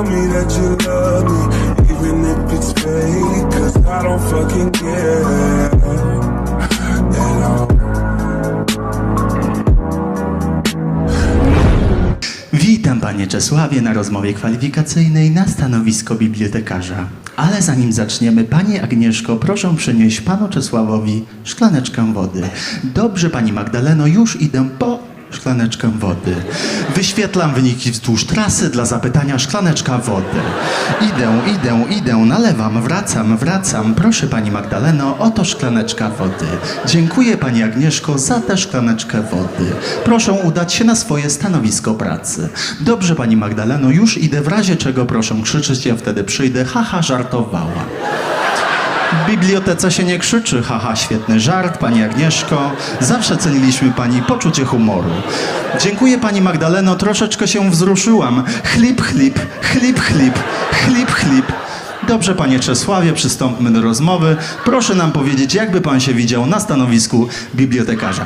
Tell me that you love me, even if it's fake. Cause I don't fucking care Witam panie Czesławie na rozmowie kwalifikacyjnej na stanowisko bibliotekarza. Ale zanim zaczniemy, pani Agnieszko, proszę przynieść panu Czesławowi szklaneczkę wody. Dobrze, pani Magdaleno, już idę po szklaneczkę wody. Wyświetlam wyniki wzdłuż trasy dla zapytania szklaneczka wody. Idę, idę, idę, nalewam, wracam, wracam. Proszę pani Magdaleno, oto szklaneczka wody. Dziękuję pani Agnieszko za tę szklaneczkę wody. Proszę udać się na swoje stanowisko pracy. Dobrze pani Magdaleno, już idę, w razie czego proszę krzyczeć, ja wtedy przyjdę. Haha, żartowała. W bibliotece się nie krzyczy, haha, świetny żart, pani Agnieszko. Zawsze ceniliśmy pani poczucie humoru. Dziękuję pani Magdaleno, troszeczkę się wzruszyłam. Chlip, chlip, chlip, chlip, chlip, chlip. Dobrze, panie Czesławie, przystąpmy do rozmowy. Proszę nam powiedzieć, jakby pan się widział na stanowisku bibliotekarza.